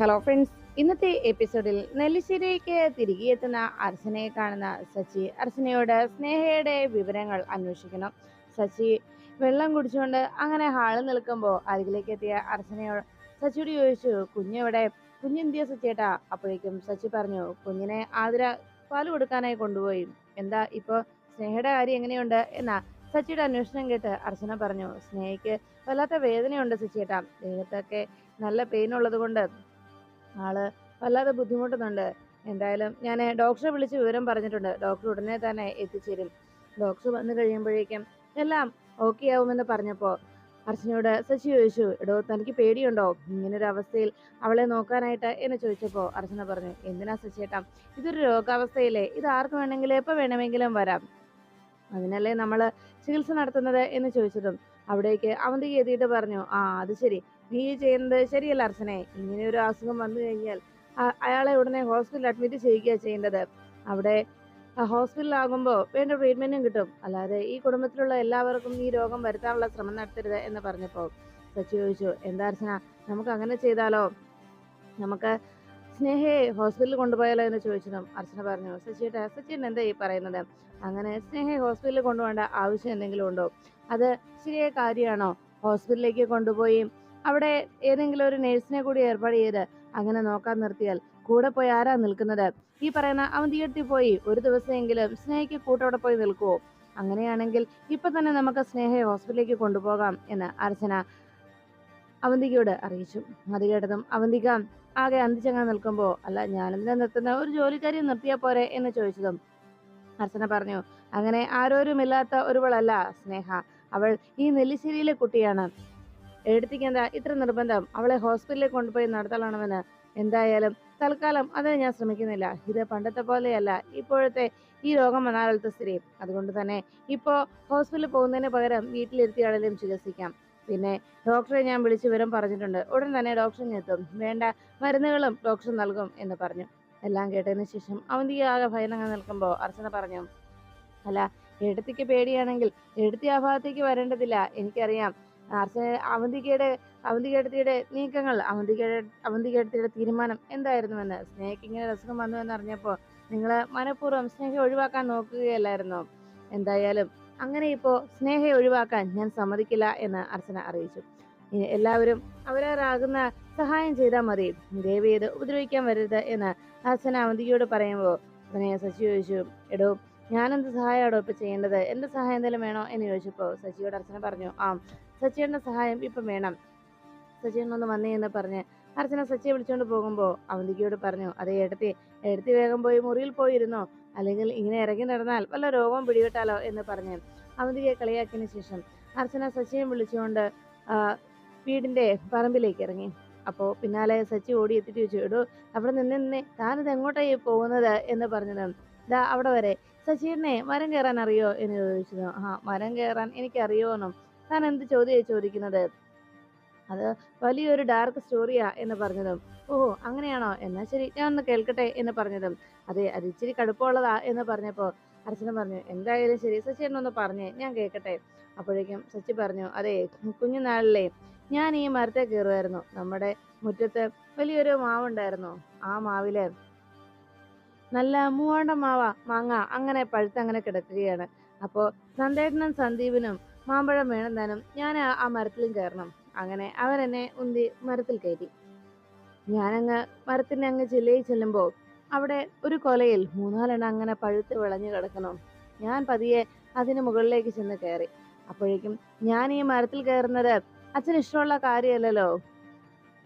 Hello friends ഇന്നത്തെ എപ്പിസോഡിൽ നെല്ലിശ്ശേരിക്ക് തിരികെ എത്തുന്ന അർച്ചനയെ കാണുന്ന സച്ചി അർച്ചനയോട് സ്നേഹയുടെ വിവരങ്ങൾ അന്വേഷിക്കണം. സച്ചി വെള്ളം കുടിച്ചുകൊണ്ട് അങ്ങനെ ഹാളിൽ നിൽക്കുമ്പോൾ അരികിലേക്ക് എത്തിയ അർച്ചനയോട് സച്ചിയോട് ചോദിച്ചു കുഞ്ഞെവിടെ? കുഞ്ഞെന്തിയ സച്ചിയേട്ടാ? അപ്പോഴേക്കും സച്ചി പറഞ്ഞു കുഞ്ഞിനെ ആതിര പാൽ കൊടുക്കാനായി കൊണ്ടുപോയി. എന്താ ഇപ്പൊ സ്നേഹയുടെ കാര്യം എങ്ങനെയുണ്ട്? എന്നാ സച്ചിയുടെ അന്വേഷണം കേട്ട് അർച്ചന പറഞ്ഞു സ്നേഹയ്ക്ക് വല്ലാത്ത വേദനയുണ്ട് സച്ചിയേട്ടാ. ദേഹത്തൊക്കെ നല്ല പെയിൻ ഉള്ളത് കൊണ്ട് ആൾ വല്ലാതെ ബുദ്ധിമുട്ടുന്നുണ്ട്. എന്തായാലും ഞാൻ ഡോക്ടറെ വിളിച്ച് വിവരം പറഞ്ഞിട്ടുണ്ട്. ഡോക്ടർ ഉടനെ തന്നെ എത്തിച്ചേരും. ഡോക്ടർ വന്നു കഴിയുമ്പോഴേക്കും എല്ലാം ഓക്കെ ആവുമെന്ന് പറഞ്ഞപ്പോൾ അർച്ചനയോട് ശശി ചോദിച്ചു എടോ തനിക്ക് പേടിയുണ്ടോ? ഇങ്ങനൊരു അവസ്ഥയിൽ അവളെ നോക്കാനായിട്ട്? എന്ന് ചോദിച്ചപ്പോൾ അർച്ചന പറഞ്ഞു എന്തിനാ ശശിയേട്ടാ ഇതൊരു രോഗാവസ്ഥയിലെ ഇത് ആർക്ക് വേണമെങ്കിലും എപ്പോൾ വേണമെങ്കിലും വരാം. അതിനല്ലേ നമ്മൾ ചികിത്സ നടത്തുന്നത്? എന്ന് ചോദിച്ചതും അവിടേക്ക് അവന്തിക്ക് എത്തിയിട്ട് പറഞ്ഞു ആ അത് ശരി. നീ ചെയ്യുന്നത് ശരിയല്ല അർച്ചനെ. ഇങ്ങനെ ഒരു അസുഖം വന്നു കഴിഞ്ഞാൽ അയാളെ ഉടനെ ഹോസ്പിറ്റലിൽ അഡ്മിറ്റ് ചെയ്യുക ചെയ്യേണ്ടത്. അവിടെ ഹോസ്പിറ്റലിലാകുമ്പോൾ വേണ്ട ട്രീറ്റ്മെന്റും കിട്ടും. അല്ലാതെ ഈ കുടുംബത്തിലുള്ള എല്ലാവർക്കും ഈ രോഗം വരുത്താനുള്ള ശ്രമം നടത്തരുത് എന്ന് പറഞ്ഞപ്പോൾ സച്ചു ചോദിച്ചു എന്താ അർച്ചന നമുക്ക് അങ്ങനെ ചെയ്താലോ? നമുക്ക് സ്നേഹയെ ഹോസ്പിറ്റലിൽ കൊണ്ടുപോയാലോ? എന്ന് ചോദിച്ചതും അർച്ചന പറഞ്ഞു സച്ചിയുടെ സച്ചിൻ എന്താ ഈ പറയുന്നത്? അങ്ങനെ സ്നേഹയെ ഹോസ്പിറ്റലിൽ കൊണ്ടുപോകേണ്ട ആവശ്യം എന്തെങ്കിലും ഉണ്ടോ? അത് ശരിയായ കാര്യമാണോ? ഹോസ്പിറ്റലിലേക്ക് കൊണ്ടുപോയി അവിടെ ഏതെങ്കിലും ഒരു നേഴ്സിനെ കൂടി ഏർപ്പാട് ചെയ്ത് അങ്ങനെ നോക്കാൻ നിർത്തിയാൽ കൂടെ പോയി ആരാ നിൽക്കുന്നത്? ഈ പറയുന്ന അവൻ അവന്തിയെടുത്തി പോയി. ഒരു ദിവസമെങ്കിലും സ്നേഹയ്ക്ക് കൂട്ടോടെ പോയി നിൽക്കുവോ? അങ്ങനെയാണെങ്കിൽ ഇപ്പൊ തന്നെ നമുക്ക് സ്നേഹയെ ഹോസ്പിറ്റലിലേക്ക് കൊണ്ടുപോകാം എന്ന് അർച്ചന അവന്തികയോട് അറിയിച്ചു. അത് കേട്ടതും അവന്തിക ആകെ അന്തിച്ചങ്ങാൻ നിൽക്കുമ്പോൾ അല്ല ഞാനെന്തിനാ നിർത്തുന്ന ഒരു ജോലിക്കാരി നിർത്തിയാ പോരെ? എന്ന് ചോദിച്ചതും അർച്ചന പറഞ്ഞു അങ്ങനെ ആരോരുമില്ലാത്ത ഒരുവളല്ല സ്നേഹ. അവൾ ഈ നെല്ലിശ്ശേരിയിലെ കുട്ടിയാണ്. എടുത്തിക്ക് ഇത്ര നിർബന്ധം. അവളെ ഹോസ്പിറ്റലിൽ കൊണ്ടുപോയി നടത്തണമെന്ന് എന്തായാലും തൽക്കാലം അതിന് ഞാൻ ശ്രമിക്കുന്നില്ല. ഇത് പണ്ടത്തെ പോലെയല്ല. ഇപ്പോഴത്തെ ഈ രോഗം വന്നാലത്തെ സ്ഥിതി അതുകൊണ്ട് തന്നെ ഇപ്പോൾ ഹോസ്പിറ്റലിൽ പോകുന്നതിന് പകരം വീട്ടിലിരുത്തിയാണെങ്കിലും ചികിത്സിക്കാം. പിന്നെ ഡോക്ടറെ ഞാൻ വിളിച്ചു വിവരം പറഞ്ഞിട്ടുണ്ട്. ഉടൻ തന്നെ ഡോക്ടറിന് എത്തും. വേണ്ട മരുന്നുകളും ഡോക്ടർ നൽകും എന്ന് പറഞ്ഞു. എല്ലാം കേട്ടതിന് ശേഷം അവന്തിക്ക് ആകെ ഭയനങ്ങ നിൽക്കുമ്പോൾ അർച്ചന പറഞ്ഞു അല്ല എടുത്തിക്ക് പേടിയാണെങ്കിൽ എടുത്തി ആ ഭാഗത്തേക്ക് വരേണ്ടതില്ല. എനിക്കറിയാം അർച്ചന അവന്തികയുടെ അവന്തികേടത്തിയുടെ നീക്കങ്ങൾ അവന്തികയുടെ അവന്തികേടത്തിയുടെ തീരുമാനം എന്തായിരുന്നുവെന്ന്? സ്നേഹയ്ക്ക് ഇങ്ങനെ വന്നു എന്ന് അറിഞ്ഞപ്പോൾ നിങ്ങൾ മനഃപൂർവം സ്നേഹയെ ഒഴിവാക്കാൻ നോക്കുകയല്ലായിരുന്നോ? എന്തായാലും അങ്ങനെ ഇപ്പോൾ സ്നേഹയെ ഒഴിവാക്കാൻ ഞാൻ സമ്മതിക്കില്ല എന്ന് അർച്ചന അറിയിച്ചു. എല്ലാവരും അവരാകുന്ന സഹായം ചെയ്താൽ മതി. ദേവി ഇത് ഉപദ്രവിക്കാൻ വരരുത് എന്ന് അർച്ചന അവന്തികയോട് പറയുമ്പോൾ ഉടനെ ശശി ചോദിച്ചു എടോ ഞാനെന്ത് സഹായമാണോ ഇപ്പൊ ചെയ്യേണ്ടത്? എന്ത് സഹായം എന്തെങ്കിലും വേണോ? എന്ന് ചോദിച്ചപ്പോൾ ശശിയോട് അർച്ചന പറഞ്ഞു ആ സച്ചിയുടെ സഹായം ഇപ്പം വേണം. സച്ചിൻ ഒന്ന് വന്നേ എന്ന് പറഞ്ഞ് അർച്ചന സച്ചിയെ വിളിച്ചുകൊണ്ട് പോകുമ്പോൾ അവന്തികയോട് പറഞ്ഞു അതേ എടുത്തി എടുത്തി വേഗം പോയി മുറിയിൽ പോയിരുന്നോ? അല്ലെങ്കിൽ ഇങ്ങനെ ഇറങ്ങി നടന്നാൽ വല്ല രോഗം പിടികിട്ടാലോ? എന്ന് പറഞ്ഞ് അവന്തികയെ കളിയാക്കിയതിന് ശേഷം അർച്ചന സച്ചിയെ വിളിച്ചുകൊണ്ട് വീടിന്റെ പറമ്പിലേക്ക് ഇറങ്ങി. അപ്പോൾ പിന്നാലെ സച്ചി ഓടി എത്തിയിട്ട് ചോദിച്ചു എടോ അവിടെ നിന്ന് നിന്നേ താനിത് എങ്ങോട്ടായി പോകുന്നത്? എന്ന് പറഞ്ഞത്. ദാ അവിടെ വരെ. സച്ചിനെ മരം കയറാൻ അറിയോ? എന്ന് ചോദിച്ചത്. ആ മരം കയറാൻ എനിക്ക് അറിയോന്നും താൻ എന്ത് ചോദ്യം ചോദിക്കുന്നത്? അത് വലിയൊരു ഡാർക്ക് സ്റ്റോറിയാ എന്ന് പറഞ്ഞതും ഓ അങ്ങനെയാണോ? എന്നാ ശരി ഞാൻ ഒന്ന് കേൾക്കട്ടെ എന്ന് പറഞ്ഞതും അതെ അത് ഇച്ചിരി കടുപ്പമുള്ളതാ എന്ന് പറഞ്ഞപ്പോൾ അർച്ചന പറഞ്ഞു എന്തായാലും ശരി സച്ചിനൊന്ന് പറഞ്ഞേ ഞാൻ കേൾക്കട്ടെ അപ്പോഴേക്കും ശശി പറഞ്ഞു അതെ കുഞ്ഞുനാളിലെ ഞാൻ ഈ മരത്തെ കയറുമായിരുന്നു നമ്മുടെ മുറ്റത്ത് വലിയൊരു മാവുണ്ടായിരുന്നു. ആ മാവിൽ നല്ല മൂവാണ്ട മാവ മാങ്ങ അങ്ങനെ പഴുത്തങ്ങനെ കിടക്കുകയാണ്. അപ്പോൾ നന്ദേട്ടനും സന്ദീപിനും മാമ്പഴം വേണം താനും. ഞാൻ ആ- മരത്തിലും കയറണം. അങ്ങനെ അവരെന്നെ ഉന്തി മരത്തിൽ കയറ്റി. ഞാനങ്ങ് മരത്തിന്റെ അങ്ങ് ചില്ലയിൽ ചെല്ലുമ്പോൾ അവിടെ ഒരു കൊലയിൽ മൂന്നാലെണ്ണം അങ്ങനെ പഴുത്ത് വിളഞ്ഞു കിടക്കണം ഞാൻ പതിയെ അതിന് മുകളിലേക്ക് ചെന്ന് കയറി. അപ്പോഴേക്കും ഞാൻ ഈ മരത്തിൽ കയറുന്നത് അച്ഛന് ഇഷ്ടമുള്ള കാര്യമല്ലല്ലോ.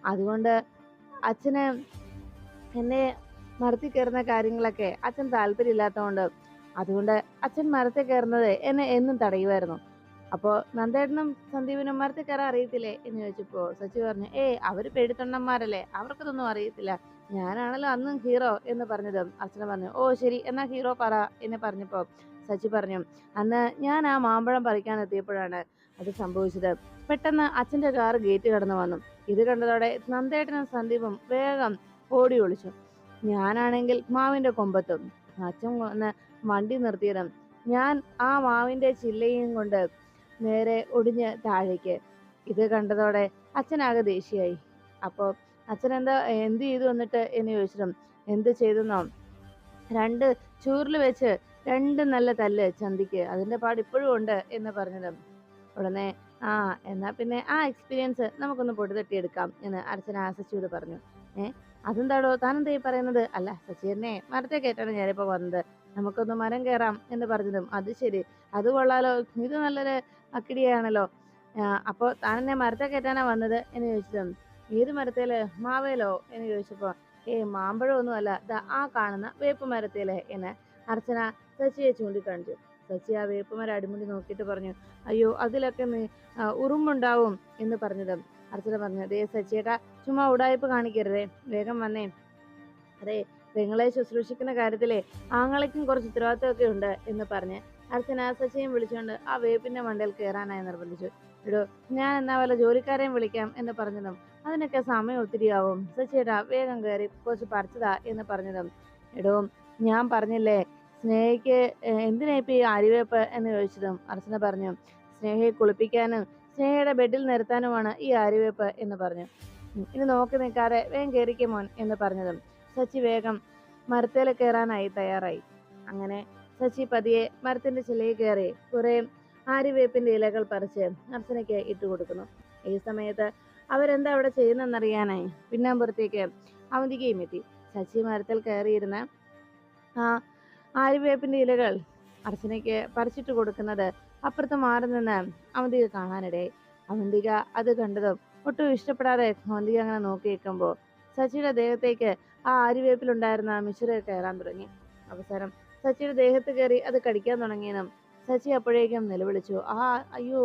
അതുകൊണ്ട് അച്ഛന് എന്നെ മരത്തിൽ കയറുന്ന കാര്യങ്ങളൊക്കെ അച്ഛൻ താല്പര്യമില്ലാത്തതുകൊണ്ട് അതുകൊണ്ട് അച്ഛൻ മരത്തിൽ കയറുന്നത് എന്നെ എന്നും തടയുമായിരുന്നു. അപ്പോൾ നന്ദേട്ടനും സന്ദീപിനും മരത്തിൽ കയറാൻ അറിയത്തില്ലേ എന്ന് ചോദിച്ചപ്പോൾ സച്ചി പറഞ്ഞു ഏ അവർ പേടിത്തൊണ്ടന്മാരല്ലേ? അവർക്കതൊന്നും അറിയത്തില്ല. ഞാനാണല്ലോ അന്നും ഹീറോ എന്ന് പറഞ്ഞതും. അച്ഛനും പറഞ്ഞു ഓ ശരി എന്നാ ഹീറോ പറ എന്ന് പറഞ്ഞപ്പോൾ സച്ചി പറഞ്ഞു അന്ന് ഞാൻ ആ മാമ്പഴം പറിക്കാൻ എത്തിയപ്പോഴാണ് അത് സംഭവിച്ചത്. പെട്ടെന്ന് അച്ഛന്റെ കാർ ഗേറ്റ് കടന്നു വന്നു. ഇത് കണ്ടതോടെ നന്ദേട്ടനും സന്ദീപും വേഗം ഓടി ഒളിച്ചു. ഞാനാണെങ്കിൽ മാവിന്റെ കൊമ്പത്തും. അച്ഛൻ വന്ന് വണ്ടി നിർത്തിയതും. ഞാൻ ആ മാവിന്റെ ചില്ലയും കൊണ്ട് നേരെ ഒടിഞ്ഞ് താഴേക്ക്. ഇത് കണ്ടതോടെ അച്ഛനാകെ ദേഷ്യായി അപ്പോൾ അച്ഛൻ എന്താ എന്ത് ചെയ്തു എന്നിട്ട് എന്ന് ചോദിച്ചിട്ടും എന്ത് ചെയ്തെന്നോ. രണ്ട് ചൂരിൽ വെച്ച് രണ്ട് നല്ല തല്ല് ചന്തിക്ക്. അതിന്റെ പാട് ഇപ്പോഴും ഉണ്ട് എന്ന് പറഞ്ഞതും ഉടനെ ആ എന്നാ പിന്നെ ആ എക്സ്പീരിയൻസ് നമുക്കൊന്ന് പൊടി തട്ടിയെടുക്കാം എന്ന് ആ സച്ചിയോട് പറഞ്ഞു. ഏ അതെന്താടോ താനെന്താ ഈ പറയുന്നത്? അല്ല സച്ചി എന്നെ മരത്തെ കയറ്റാണ് ഞാനിപ്പോ വന്നത്. നമുക്കൊന്ന് മരം കയറാം എന്ന് പറഞ്ഞതും അത് ശരി അത് കൊള്ളാലോ. ഇത് നല്ലൊരു അക്കിടിയാണല്ലോ. അപ്പോൾ അപ്പോ താൻ എന്നെ മരത്തെ കയറ്റാനാ വന്നത്? എന്ന് ചോദിച്ചു ഏത് മരത്തേൽ? മാവേലോ? എന്ന് ചോദിച്ചപ്പോ ഏ മാമ്പഴമൊന്നും അല്ല ദാ ആ കാണുന്ന വേപ്പ് മരത്തേൽ എന്ന് അർച്ചന സച്ചിയെ ചൂണ്ടിക്കാണിച്ചു. സച്ചി ആ വേപ്പ് മരം അടിമുടി നോക്കിയിട്ട് പറഞ്ഞു അയ്യോ അതിലൊക്കെ ഉറുമ്പുണ്ടാവും എന്ന് പറഞ്ഞതും അർച്ചന പറഞ്ഞു അതേ സച്ചിയേട്ടാ ചുമ്മാ ഉടായ്പ കാണിക്കരുതേ. വേഗം വന്നേ. അതെ പെങ്ങളെ ശുശ്രൂഷിക്കുന്ന കാര്യത്തിലെ ആങ്ങളയ്ക്കും കുറച്ച് ഉത്തരവാദിത്തമൊക്കെ ഉണ്ട് എന്ന് പറഞ്ഞ് അർച്ചന സച്ചിയും വിളിച്ചുകൊണ്ട് ആ വേപ്പിന്റെ മണ്ടയിൽ കയറാനായി നിർബന്ധിച്ചു. എടോ ഞാൻ എന്നാ വല്ല ജോലിക്കാരെയും വിളിക്കാം എന്ന് പറഞ്ഞതും അതിനൊക്കെ സമയം ഒത്തിരിയാവും. സച്ചിയേട്ടാ വേഗം കയറി കുറച്ച് പറിച്ചതാ എന്ന് പറഞ്ഞതും. എടോ ഞാൻ പറഞ്ഞില്ലേ സ്നേഹയ്ക്ക് എന്തിനാ ഇപ്പൊ ഈ അരിവേപ്പ് എന്ന് ചോദിച്ചതും? അർച്ചന പറഞ്ഞു സ്നേഹയെ കുളിപ്പിക്കാനും സ്നേഹയുടെ ബെഡിൽ നിർത്താനുമാണ് ഈ അരിവേപ്പ് എന്ന് പറഞ്ഞു. ഇനി നോക്കി നിൽക്കാതെ വേഗം കയറിക്കുമോൻ എന്ന് പറഞ്ഞതും സച്ചി വേഗം മരത്തേൽ കയറാനായി തയ്യാറായി. അങ്ങനെ സച്ചി പതിയെ മരത്തിന്റെ ചിലയിൽ കയറി കുറെ ആര്യവേപ്പിന്റെ ഇലകൾ പറിച്ച് അർച്ചനയ്ക്ക് ഇട്ടു കൊടുക്കുന്നു. ഈ സമയത്ത് അവരെന്താ അവിടെ ചെയ്യുന്നതെന്നറിയാനായി പിന്നാമ്പുറത്തേക്ക് അവന്തികയും എത്തി. ശശി മരത്തിൽ കയറിയിരുന്ന ആ ആര്യവേപ്പിന്റെ ഇലകൾ അർച്ചനയ്ക്ക് പറിച്ചിട്ട് കൊടുക്കുന്നത് അപ്പുറത്ത് മാറി നിന്ന് അവന്തിക കാണാനിടയായി. അവന്തിക അത് കണ്ടതും ഒട്ടും ഇഷ്ടപ്പെടാതെ അവന്തിക അങ്ങനെ നോക്കി നിൽക്കുമ്പോൾ ശശിയുടെ ദേഹത്തേക്ക് ആ ആര്യവേപ്പിലുണ്ടായിരുന്ന മിശ്ര കയറാൻ തുടങ്ങി. അവസാനം സച്ചിയുടെ ദേഹത്ത് കയറി അത് കടിക്കാൻ തുടങ്ങിയതും സച്ചി അപ്പോഴേക്കും നിലവിളിച്ചു. ആ അയ്യോ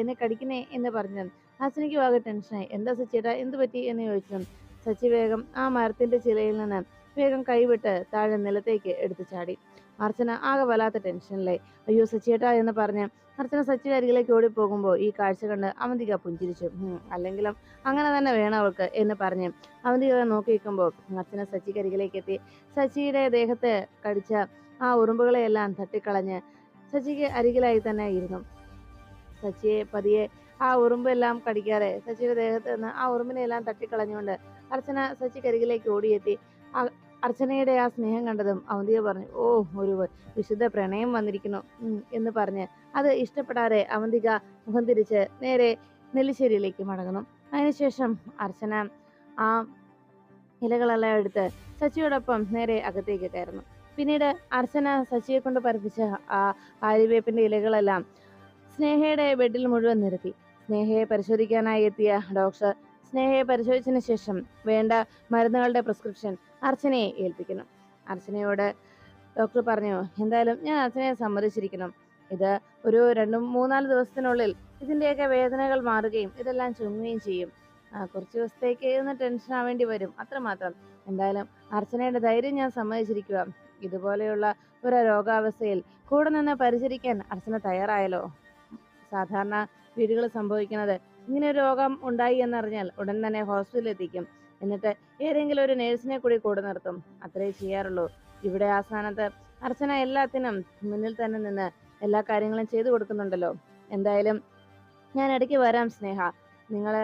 എന്നെ കടിക്കണേ എന്ന് പറഞ്ഞു. അച്ഛനിക്ക് ആകെ ടെൻഷനായി എന്താ സച്ചിയേട്ടാ? എന്ത് പറ്റി എന്ന് ചോദിച്ചു. സച്ചി വേഗം ആ മരത്തിന്റെ ചിലയിൽ നിന്ന് വേഗം കൈവിട്ട് താഴെ നിലത്തേക്ക് എടുത്തു ചാടി. അർച്ചന ആകെ വല്ലാത്ത ടെൻഷനിലായി. അയ്യോ സച്ചിയേട്ടാ എന്ന് പറഞ്ഞ് അർച്ചന സച്ചിയുടെ അരികിലേക്ക് ഓടിപ്പോകുമ്പോൾ ഈ കാഴ്ച കണ്ട് അവന്തിക പുഞ്ചിരിച്ചു. "ഉം, അല്ലെങ്കിലും അങ്ങനെ തന്നെ വേണം അവൾക്ക് എന്ന് പറഞ്ഞ് അവന്തിക നോക്കിയിരിക്കുമ്പോൾ അർച്ചന സച്ചിക്ക് അരികിലേക്ക് എത്തി. സച്ചിയുടെ ദേഹത്ത് കടിച്ച ആ ഉറുമ്പുകളെയെല്ലാം തട്ടിക്കളഞ്ഞ് സച്ചിക്ക് അരികിലായി തന്നെ ഇരുന്നു. സച്ചിയെ പതിയെ ആ ഉറുമ്പെല്ലാം കടിക്കാതെ സച്ചിയുടെ ദേഹത്ത് നിന്ന് ആ ഉറുമ്പിനെ എല്ലാം തട്ടിക്കളഞ്ഞുകൊണ്ട് അർച്ചന സച്ചിക്ക് അരികിലേക്ക് ഓടിയെത്തി. അർച്ചനയുടെ ആ സ്നേഹം കണ്ടതും അവന്തിക പറഞ്ഞു ഓ ഒരു വിശുദ്ധ പ്രണയം വന്നിരിക്കുന്നു എന്ന് പറഞ്ഞ് അത് ഇഷ്ടപ്പെടാതെ അവന്തിക മുഖം തിരിച്ച് നേരെ നെല്ലിശ്ശേരിയിലേക്ക് മടങ്ങുന്നു. അതിനുശേഷം അർച്ചന ആ ഇലകളെല്ലാം എടുത്ത് സച്ചിയോടൊപ്പം നേരെ അകത്തേക്ക് കയറുന്നു. പിന്നീട് അർച്ചന സച്ചിയെ കൊണ്ട് പറപ്പിച്ച ആ ആര്യവേപ്പിന്റെ ഇലകളെല്ലാം സ്നേഹയുടെ ബെഡിൽ മുഴുവൻ നിരത്തി. സ്നേഹയെ പരിശോധിക്കാനായി എത്തിയ ഡോക്ടർ സ്നേഹയെ പരിശോധിച്ചതിന് ശേഷം വേണ്ട മരുന്നുകളുടെ പ്രിസ്ക്രിപ്ഷൻ അർച്ചനയെ ഏൽപ്പിക്കുന്നു. അർച്ചനയോട് ഡോക്ടർ പറഞ്ഞു എന്തായാലും ഞാൻ അർച്ചനയെ സമ്മതിച്ചിരിക്കണം ഇത് ഒരു രണ്ടും മൂന്നാൽ ദിവസത്തിനുള്ളിൽ ഇതിന്റെയൊക്കെ വേദനകൾ മാറുകയും ഇതെല്ലാം ചുങ്ങുകയും ചെയ്യും. കുറച്ച് ദിവസത്തേക്ക് ഒന്ന് ടെൻഷൻ ആവേണ്ടി വരും. അത്രമാത്രം. എന്തായാലും അർച്ചനയുടെ ധൈര്യം ഞാൻ സമ്മതിച്ചിരിക്കുക. ഇതുപോലെയുള്ള ഒരു രോഗാവസ്ഥയിൽ കൂടെ നിന്ന് പരിചരിക്കാൻ അർച്ചന തയ്യാറായല്ലോ സാധാരണ വീടുകളിൽ സംഭവിക്കുന്നത് ഇങ്ങനെ രോഗം ഉണ്ടായി എന്നറിഞ്ഞാൽ ഉടൻ തന്നെ ഹോസ്പിറ്റലിൽ എത്തിക്കും എന്നിട്ട് ഏതെങ്കിലും ഒരു നേഴ്സിനെ കൂടി കൂടെ നിർത്തും. അത്രേ ചെയ്യാറുള്ളൂ. ഇവിടെ ആ സ്ഥാനത്ത് അർച്ചന എല്ലാത്തിനും മുന്നിൽ തന്നെ നിന്ന് എല്ലാ കാര്യങ്ങളും ചെയ്തു കൊടുക്കുന്നുണ്ടല്ലോ. എന്തായാലും ഞാൻ ഇടയ്ക്ക് വരാം സ്നേഹ. നിങ്ങൾ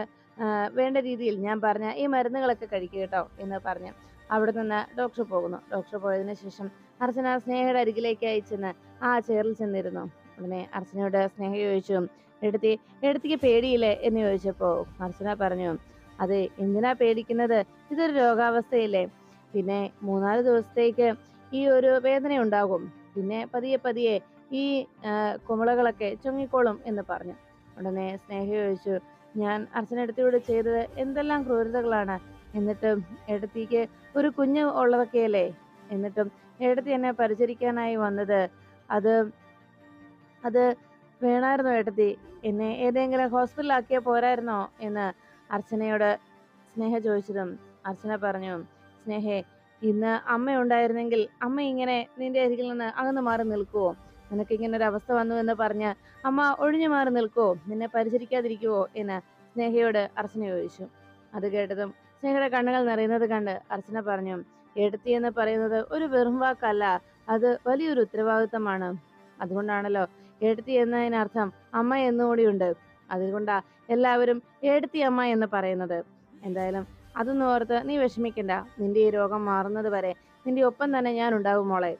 വേണ്ട രീതിയിൽ ഞാൻ പറഞ്ഞ ഈ മരുന്നുകളൊക്കെ കഴിക്കുക കേട്ടോ എന്ന് പറഞ്ഞ് അവിടെ നിന്ന് ഡോക്ടർ പോകുന്നു. ഡോക്ടർ പോയതിനു ശേഷം അർച്ചന സ്നേഹയുടെ അരികിലേക്ക് അയച്ചെന്ന് ആ ചെയറിൽ ചെന്നിരുന്നു. ഉടനെ അർച്ചനയോട് സ്നേഹ ചോദിച്ചു എടുത്തി എടുത്തിക്ക് പേടിയില്ലേ? എന്ന് ചോദിച്ചപ്പോ അർച്ചന പറഞ്ഞു അതെ എന്തിനാ പേടിക്കുന്നത്? ഇതൊരു രോഗാവസ്ഥയില്ലേ? പിന്നെ മൂന്നാൽ ദിവസത്തേക്ക് ഈ ഒരു വേദന ഉണ്ടാകും. പിന്നെ പതിയെ പതിയെ ഈ കുമളകളൊക്കെ ചുങ്ങിക്കോളും എന്ന് പറഞ്ഞു. ഉടനെ സ്നേഹ ചോദിച്ചു ഞാൻ അർച്ചന എടുത്തിയോട് ചെയ്തത് എന്തെല്ലാം ക്രൂരതകളാണ്? എന്നിട്ടും എടുത്തിക്ക് ഒരു കുഞ്ഞ് ഉള്ളതൊക്കെയല്ലേ? എന്നിട്ടും എടുത്തി എന്നെ പരിചരിക്കാനായി വന്നത്. അത് അത് വേണമായിരുന്നോ ഏട്ടത്തി. എന്നെ ഏതെങ്കിലും ഹോസ്പിറ്റലാക്കിയാൽ പോരായിരുന്നോ എന്ന് അർച്ചനയോട് സ്നേഹ ചോദിച്ചതും അർച്ചന പറഞ്ഞു സ്നേഹേ ഇന്ന് അമ്മ ഉണ്ടായിരുന്നെങ്കിൽ അമ്മ ഇങ്ങനെ നിന്റെ അരികിൽ നിന്ന് അകന്ന് മാറി നിൽക്കുവോ? നിനക്ക് ഇങ്ങനെ ഒരു അവസ്ഥ വന്നു എന്ന് പറഞ്ഞ് അമ്മ ഒഴിഞ്ഞു മാറി നിൽക്കുവോ? നിന്നെ പരിചരിക്കാതിരിക്കുവോ? എന്ന് സ്നേഹയോട് അർച്ചന ചോദിച്ചു. അത് കേട്ടതും സ്നേഹയുടെ കണ്ണുകൾ നിറയുന്നത് കണ്ട് അർച്ചന പറഞ്ഞു എടുത്തി എന്ന് പറയുന്നത് ഒരു വെറും വാക്കല്ല. അത് വലിയൊരു ഉത്തരവാദിത്തമാണ്. അതുകൊണ്ടാണല്ലോ എടുത്തി എന്നതിനർത്ഥം അമ്മ എന്നുകൂടിയുണ്ട് അതുകൊണ്ടാ എല്ലാവരും എടുത്തി അമ്മ എന്ന് പറയുന്നത്. എന്തായാലും അതൊന്നും ഓർത്ത് നീ വിഷമിക്കണ്ട. നിന്റെ ഈ രോഗം മാറുന്നത് വരെ നിന്റെ ഒപ്പം തന്നെ ഞാൻ ഉണ്ടാവും മോളെ.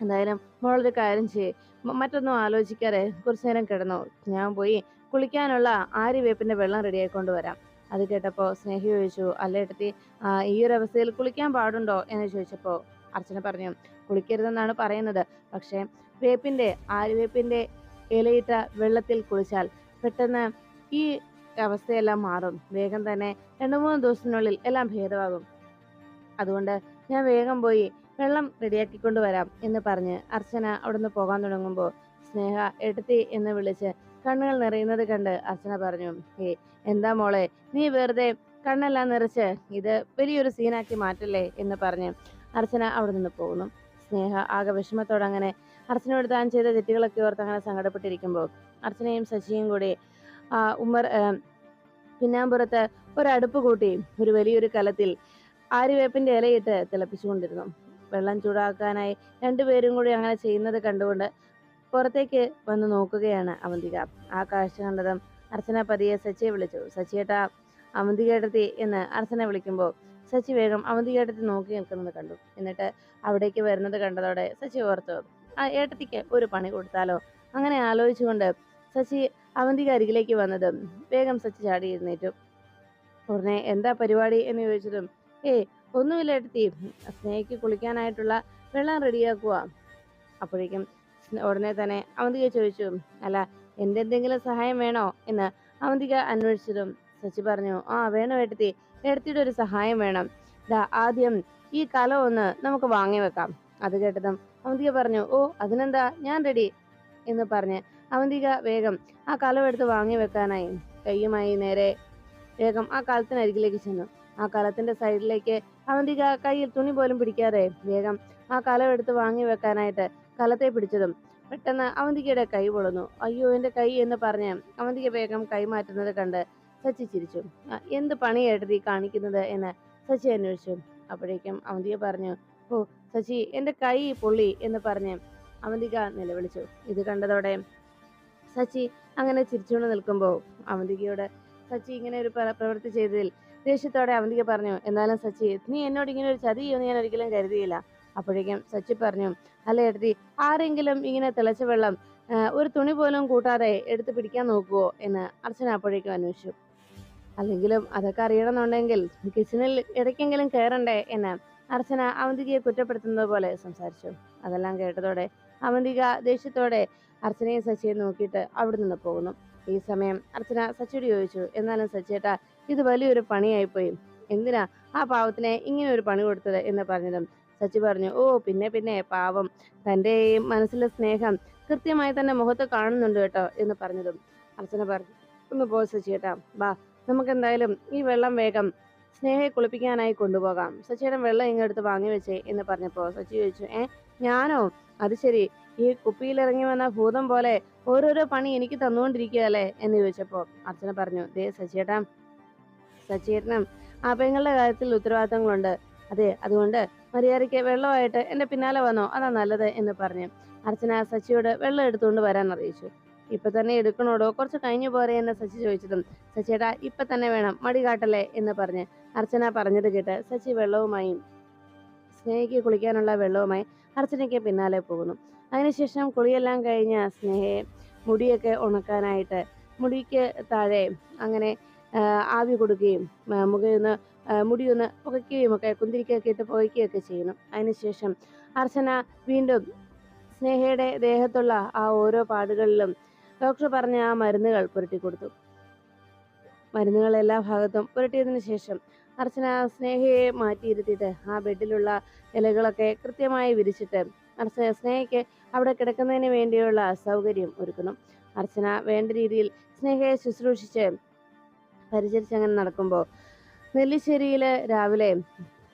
എന്തായാലും മോളൊരു കാര്യം ചെയ്യേ. മറ്റൊന്നും ആലോചിക്കാതെ കുറച്ചു നേരം കിടന്നു. ഞാൻ പോയി കുളിക്കാനുള്ള ആരി വേപ്പിന്റെ വെള്ളം റെഡിയായിക്കൊണ്ട് വരാം അത് കേട്ടപ്പോ സ്നേഹി ചോദിച്ചു അല്ല ആ, ഈ ഒരു അവസ്ഥയിൽ കുളിക്കാൻ പാടുണ്ടോ? എന്ന് ചോദിച്ചപ്പോ അർച്ചന പറഞ്ഞു കുളിക്കരുതെന്നാണ് പറയുന്നത്. പക്ഷേ വേപ്പിന്റെ ആര്യവേപ്പിന്റെ ഇലയിട്ട വെള്ളത്തിൽ കുളിച്ചാൽ പെട്ടെന്ന് ഈ അവസ്ഥയെല്ലാം മാറും. വേഗം തന്നെ രണ്ടു മൂന്ന് ദിവസത്തിനുള്ളിൽ എല്ലാം ഭേദമാകും. അതുകൊണ്ട് ഞാൻ വേഗം പോയി വെള്ളം റെഡിയാക്കി കൊണ്ടുവരാം എന്ന് പറഞ്ഞ് അർച്ചന അവിടുന്ന് പോകാൻ തുടങ്ങുമ്പോൾ സ്നേഹ എടുത്തി എന്ന് വിളിച്ച് കണ്ണുകൾ നിറയുന്നത് കണ്ട് അർച്ചന പറഞ്ഞു ഏ എന്താ മോളെ നീ വെറുതെ കണ്ണെല്ലാം നിറച്ച് ഇത് വലിയൊരു സീനാക്കി മാറ്റല്ലേ? എന്ന് പറഞ്ഞ് അർച്ചന അവിടെ നിന്ന് പോകുന്നു. സ്നേഹ ആകെ വിഷമത്തോടെ അങ്ങനെ അർച്ചനയോട് താൻ ചെയ്ത തെറ്റുകളൊക്കെ ഓർത്ത് അങ്ങനെ സങ്കടപ്പെട്ടിരിക്കുമ്പോൾ അർച്ചനയും ശശിയും കൂടി ഉമ്മർ പിന്നാമ്പുറത്ത് ഒരടുപ്പ് കൂട്ടി ഒരു വലിയൊരു കലത്തിൽ ആര്യവേപ്പിന്റെ ഇലയിട്ട് തിളപ്പിച്ചുകൊണ്ടിരുന്നു. വെള്ളം ചൂടാക്കാനായി രണ്ടുപേരും കൂടി അങ്ങനെ ചെയ്യുന്നത് കണ്ടുകൊണ്ട് പുറത്തേക്ക് വന്ന് നോക്കുകയാണ് അവന്തിക. ആ കാഴ്ച കണ്ടതും അർച്ചന പതിയെ സച്ചിയെ വിളിച്ചു. സച്ചിയേട്ടാ അവന്തികേട്ടത്തി എന്ന് അർച്ചന വിളിക്കുമ്പോൾ സച്ചി വേഗം അവന്തികേട്ടത്തി നോക്കി നിൽക്കുന്നത് കണ്ടു. എന്നിട്ട് അവിടേക്ക് വരുന്നത് കണ്ടതോടെ സച്ചി ഓർത്തു. ആ ഏട്ടത്തിക്ക് ഒരു പണി കൊടുത്താലോ? അങ്ങനെ ആലോചിച്ചുകൊണ്ട് സച്ചി അവന്തിക അരികിലേക്ക് വന്നതും വേഗം സച്ചി ചാടി എഴുന്നേറ്റു. ഉടനെ എന്താ പരിപാടി എന്ന് ചോദിച്ചതും ഏയ് ഒന്നുമില്ല ഏട്ടത്തി. സ്നേഹിക്ക് കുളിക്കാനായിട്ടുള്ള വെള്ളം റെഡിയാക്കുക അപ്പോഴേക്കും ഉടനെ തന്നെ അവന്തിക ചോദിച്ചു അല്ല എന്തെന്തെങ്കിലും സഹായം വേണോ? എന്ന് അവന്തിക അന്വേഷിച്ചതും സച്ചി പറഞ്ഞു ആ വേണോ ഏട്ടത്തി. ഏട്ടത്തിയുടെ ഒരു സഹായം വേണം. ദാ ആദ്യം ഈ കല ഒന്ന് നമുക്ക് വാങ്ങി വെക്കാം. അത് കേട്ടതും അവന്തിക പറഞ്ഞു ഓ അതിനെന്താ? ഞാൻ റെഡി എന്ന് പറഞ്ഞ് അവന്തിക വേഗം ആ കലം എടുത്ത് വാങ്ങി വെക്കാനായി. കൈയുമായി നേരെ വേഗം ആ കലത്തിനരികിലേക്ക് ചെന്നു. ആ കലത്തിന്റെ സൈഡിലേക്ക് അവന്തിക കയ്യിൽ തുണി പോലും പിടിക്കാതെ വേഗം ആ കലം എടുത്ത് വാങ്ങി വെക്കാനായിട്ട് കലത്തെ പിടിച്ചതും പെട്ടെന്ന് അവന്തികയുടെ കൈ പൊളന്നു. അയ്യോ എന്റെ കൈ എന്ന് പറഞ്ഞ് അവന്തിക വേഗം കൈ മാറ്റുന്നത് കണ്ട് സച്ചി ചിരിച്ചു. എന്ത് പണിയായിട്ട് എഴുതി കാണിക്കുന്നത്? എന്ന് സച്ചി അന്വേഷിച്ചു. അപ്പോഴേക്കും അവന്തിക പറഞ്ഞു ഓ സച്ചി എന്റെ കൈ പൊള്ളി എന്ന് പറഞ്ഞ് അവന്തിക നിലവിളിച്ചു. ഇത് കണ്ടതോടെ സച്ചി അങ്ങനെ ചിരിച്ചുകൊണ്ട് നിൽക്കുമ്പോൾ അവന്തികയോട് സച്ചി ഇങ്ങനെ ഒരു പ്ര- പ്രവൃത്തി ചെയ്തതിൽ ദേഷ്യത്തോടെ അവന്തിക പറഞ്ഞു എന്നാലും സച്ചി നീ എന്നോട് ഇങ്ങനെ ഒരു ചതി ഞാൻ ഒരിക്കലും കരുതിയില്ല. അപ്പോഴേക്കും സച്ചി പറഞ്ഞു അല്ല എടുത്തി ആരെങ്കിലും ഇങ്ങനെ തിളച്ച വെള്ളം ഒരു തുണി പോലും കൂട്ടാതെ എടുത്ത് പിടിക്കാൻ നോക്കുവോ? എന്ന് അർച്ചന അപ്പോഴേക്കും അന്വേഷിച്ചു. അല്ലെങ്കിലും അതൊക്കെ അറിയണമെന്നുണ്ടെങ്കിൽ കിച്ചണിൽ ഇടയ്ക്കെങ്കിലും കയറണ്ടേ എന്ന് അർച്ചന അവന്തികയെ കുറ്റപ്പെടുത്തുന്നത് പോലെ സംസാരിച്ചു. അതെല്ലാം കേട്ടതോടെ അവന്തിക ദേഷ്യത്തോടെ അർച്ചനയും സച്ചിയെ നോക്കിയിട്ട് അവിടെ നിന്ന് പോകുന്നു. ഈ സമയം അർച്ചന സച്ചിയോട് ചോദിച്ചു എന്നാലും സച്ചിയേട്ടാ ഇത് വലിയൊരു പണിയായിപ്പോയി. എന്തിനാ ആ പാവത്തിനെ ഇങ്ങനെ ഒരു പണി കൊടുത്തത്? എന്ന് പറഞ്ഞതും സച്ചി പറഞ്ഞു ഓ പിന്നെ പിന്നെ പാവം. തന്റെ മനസ്സിലെ സ്നേഹം കൃത്യമായി തന്നെ മുഖത്ത് കാണുന്നുണ്ട് കേട്ടോ എന്ന് പറഞ്ഞതും അർച്ചന പറഞ്ഞു. ഒന്ന് പോ സച്ചിയേട്ടാ വാ നമുക്ക് എന്തായാലും ഈ വെള്ളം വേഗം സ്നേഹയെ കുളിപ്പിക്കാനായി കൊണ്ടുപോകാം. സച്ചിയുടെ വെള്ളം ഇങ്ങെടുത്ത് വാങ്ങി വെച്ചേ എന്ന് പറഞ്ഞപ്പോൾ സച്ചി ചോദിച്ചു ഏ ഞാനോ? അത് ശരി. ഈ കുപ്പിയിലിറങ്ങി വന്ന ഭൂതം പോലെ ഓരോരോ പണി എനിക്ക് തന്നുകൊണ്ടിരിക്കുകയല്ലേ? എന്ന് ചോദിച്ചപ്പോൾ അർച്ചന പറഞ്ഞു ദേ സച്ചിയേട്ടാ സച്ചിയേട്ടനും പെങ്ങളുടെ കാര്യത്തിൽ ഉത്തരവാദിത്തങ്ങളുണ്ട്. അതെ അതുകൊണ്ട് മര്യാദയ്ക്ക് വെള്ളമായിട്ട് എന്റെ പിന്നാലെ വന്നോ. അതാ നല്ലത് എന്ന് പറഞ്ഞു അർച്ചന സച്ചിയോട് വെള്ളം എടുത്തുകൊണ്ട് വരാൻ അറിയിച്ചു. ഇപ്പൊ തന്നെ എടുക്കണോടോ? കുറച്ച് കഴിഞ്ഞു പോരെ എന്ന് സച്ചി ചോദിച്ചതും സച്ചിയേട്ടാ ഇപ്പൊ തന്നെ വേണം. മടി കാട്ടല്ലേ? എന്ന് പറഞ്ഞ് അർച്ചന പറഞ്ഞത് കേട്ട് സച്ചി വെള്ളവുമായി സ്നേഹയ്ക്ക് കുളിക്കാനുള്ള വെള്ളവുമായി അർച്ചനയ്ക്ക് പിന്നാലെ പോകുന്നു. അതിനുശേഷം കുളിയെല്ലാം കഴിഞ്ഞ സ്നേഹയെ മുടിയൊക്കെ ഉണക്കാനായിട്ട് മുടിക്ക് താഴെ അങ്ങനെ ആവി കൊടുക്കുകയും മുഖയൊന്ന് മുടിയൊന്ന് പുകയ്ക്കുകയും ഒക്കെ കുന്തിരിക്കൊക്കെ ഇട്ട് പുകയ്ക്കുകയൊക്കെ ചെയ്യുന്നു. അതിനുശേഷം അർച്ചന വീണ്ടും സ്നേഹയുടെ ദേഹത്തുള്ള ആ ഓരോ പാടുകളിലും ഡോക്ടർ പറഞ്ഞ ആ മരുന്നുകൾ പുരട്ടി കൊടുത്തു. മരുന്നുകൾ എല്ലാ ഭാഗത്തും പുരട്ടിയതിനു ശേഷം അർച്ചന സ്നേഹയെ മാറ്റിയിരുത്തിയിട്ട് ആ ബെഡിലുള്ള ഇലകളൊക്കെ കൃത്യമായി വിരിച്ചിട്ട് അർച്ചന സ്നേഹയ്ക്ക് അവിടെ കിടക്കുന്നതിന് വേണ്ടിയുള്ള സൗകര്യം ഒരുക്കുന്നു. അർച്ചന വേണ്ട രീതിയിൽ സ്നേഹയെ ശുശ്രൂഷിച്ച് പരിചരിച്ചങ്ങനെ നടക്കുമ്പോൾ നെല്ലിശ്ശേരിയിൽ രാവിലെ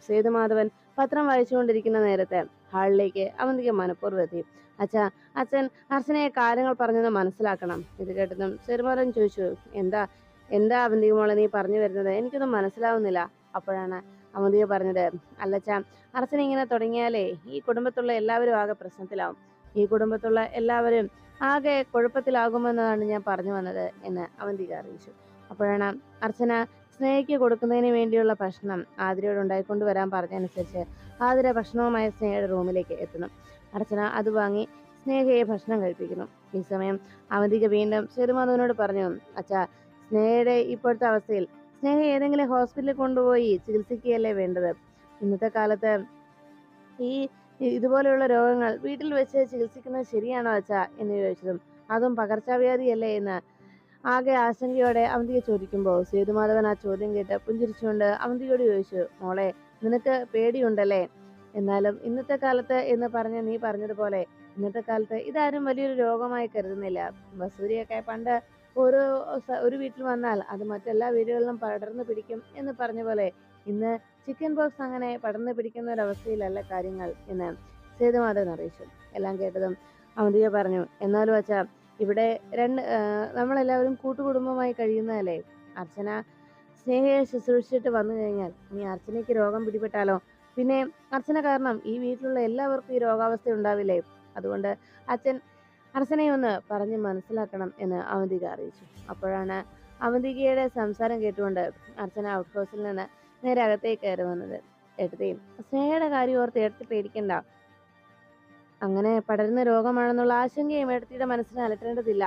സേതുമാധവൻ പത്രം വായിച്ചുകൊണ്ടിരിക്കുന്ന നേരത്തെ ഹാളിലേക്ക് അവന്തിക മനഃപൂർവം എത്തി. അച്ഛാ അച്ഛൻ അർച്ചനെ കാര്യങ്ങൾ പറഞ്ഞത് മനസ്സിലാക്കണം. ഇത് കേട്ടതും ചെറുമരൻ ചോദിച്ചു എന്താ എന്താ അവന്തിക മോളെ നീ പറഞ്ഞു വരുന്നത്? എനിക്കൊന്നും മനസ്സിലാവുന്നില്ല. അപ്പോഴാണ് അവന്തിക പറഞ്ഞത് അല്ലച്ച അർച്ചന ഇങ്ങനെ തുടങ്ങിയാലേ ഈ കുടുംബത്തുള്ള എല്ലാവരും ആകെ പ്രശ്നത്തിലാവും. ഈ കുടുംബത്തുള്ള എല്ലാവരും ആകെ കുഴപ്പത്തിലാകുമെന്നതാണ് ഞാൻ പറഞ്ഞു വന്നത് എന്ന് അവന്തിക അറിയിച്ചു. അപ്പോഴാണ് അർച്ചന സ്നേഹയ്ക്ക് കൊടുക്കുന്നതിന് വേണ്ടിയുള്ള ഭക്ഷണം ആതിരയോട് ഉണ്ടായിക്കൊണ്ടുവരാൻ പറഞ്ഞതനുസരിച്ച് ആതിര ഭക്ഷണവുമായി സ്നേഹയുടെ റൂമിലേക്ക് എത്തുന്നു. അർച്ചന അത് വാങ്ങി സ്നേഹയെ ഭക്ഷണം കഴിപ്പിക്കുന്നു. ഈ സമയം അവന്തിക വീണ്ടും ചെറുമാധവനോട് പറഞ്ഞു അച്ഛാ സ്നേഹയുടെ ഇപ്പോഴത്തെ അവസ്ഥയിൽ സ്നേഹ ഏതെങ്കിലും ഹോസ്പിറ്റലിൽ കൊണ്ടുപോയി ചികിത്സിക്കുകയല്ലേ വേണ്ടത്? ഇന്നത്തെ കാലത്ത് ഈ ഇതുപോലെയുള്ള രോഗങ്ങൾ വീട്ടിൽ വെച്ച് ചികിത്സിക്കുന്നത് ശരിയാണോ അച്ഛാ? എന്ന് ചോദിച്ചതും അതും പകർച്ചവ്യാധിയല്ലേ? എന്ന് ആകെ ആശങ്കയോടെ അവന്തിക ചോദിക്കുമ്പോൾ സേതുമാധവൻ ആ ചോദ്യം കേട്ട് പുഞ്ചിരിച്ചുകൊണ്ട് അവന്തികയോട് ചോദിച്ചു മോളെ നിനക്ക് പേടിയുണ്ടല്ലേ? എന്നാലും ഇന്നത്തെ കാലത്ത് എന്ന് പറഞ്ഞ നീ പറഞ്ഞതുപോലെ ഇന്നത്തെ കാലത്ത് ഇതാരും വലിയൊരു രോഗമായി കരുതുന്നില്ല. വസൂരിയൊക്കെ പണ്ട് ഒരു ഒരു വീട്ടിൽ വന്നാൽ അത് മറ്റെല്ലാ വീടുകളിലും പടർന്നു പിടിക്കും എന്ന് പറഞ്ഞ പോലെ ഇന്ന് ചിക്കൻ ബോക്സ് അങ്ങനെ പടർന്നു പിടിക്കുന്ന ഒരു അവസ്ഥയിലല്ല കാര്യങ്ങൾ എന്ന് സേതുമാധവൻ അറിയിച്ചു എല്ലാം കേട്ടതും അവന്തിക പറഞ്ഞു. എന്നാലും വച്ചാൽ ഇവിടെ രണ്ട് നമ്മളെല്ലാവരും കൂട്ടുകുടുംബമായി കഴിയുന്നതല്ലേ? അർച്ചന സ്നേഹയെ ശുശ്രൂഷിച്ചിട്ട് വന്നു കഴിഞ്ഞാൽ ഇനി അർച്ചനയ്ക്ക് രോഗം പിടിപെട്ടാലോ? പിന്നെ അർച്ചന കാരണം ഈ വീട്ടിലുള്ള എല്ലാവർക്കും ഈ രോഗാവസ്ഥ ഉണ്ടാവില്ലേ? അതുകൊണ്ട് അച്ഛൻ അർച്ചനയെ ഒന്ന് പറഞ്ഞ് മനസ്സിലാക്കണം എന്ന് അവന്തിക അറിയിച്ചു. അപ്പോഴാണ് അവന്തികയുടെ സംസാരം കേട്ടുകൊണ്ട് അർച്ചന ഔട്ട് ഹൗസിൽ നിന്ന് നേരെ അകത്തേക്ക് കയറി വന്നത്. എടുത്തേയും സ്നേഹയുടെ കാര്യം ഓർത്ത് എടുത്ത് പേടിക്കണ്ട. അങ്ങനെ പടരുന്ന രോഗമാണെന്നുള്ള ആശങ്കയും എടുത്തിയുടെ മനസ്സിന് അലട്ടേണ്ടതില്ല.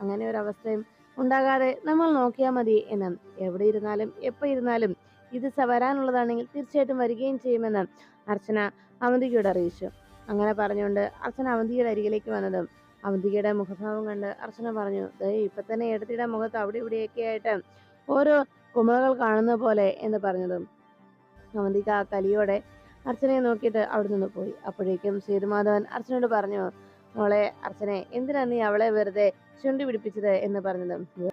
അങ്ങനെ ഒരു അവസ്ഥയും ഉണ്ടാകാതെ നമ്മൾ നോക്കിയാൽ മതി എന്ന് എവിടെ ഇരുന്നാലും എപ്പോൾ ഇരുന്നാലും ഇത് വരാനുള്ളതാണെങ്കിൽ തീർച്ചയായിട്ടും വരികയും ചെയ്യുമെന്ന് അർച്ചന അവന്തികയോട് അറിയിച്ചു. അങ്ങനെ പറഞ്ഞുകൊണ്ട് അർച്ചന അവന്തികയുടെ അരികിലേക്ക് വന്നതും. അവന്തികയുടെ മുഖഭാവം കണ്ട് അർച്ചന പറഞ്ഞു ദേ ഇപ്പൊ തന്നെ എടുത്തിയുടെ മുഖത്ത് അവിടെ ഇവിടെയൊക്കെ ആയിട്ട് ഓരോ കുമളകൾ കാണുന്ന പോലെ എന്ന് പറഞ്ഞതും. അവന്തിക ആ കലിയോടെ അർച്ചനയെ നോക്കിയിട്ട് അവിടെ നിന്ന് പോയി. അപ്പോഴേക്കും സേതുമാധവൻ അർച്ചനയോട് പറഞ്ഞു മോളെ അർച്ചനെ എന്തിനാ നീ അവളെ വെറുതെ ചുണ്ടി പിടിപ്പിച്ചത്? എന്ന് പറഞ്ഞതും.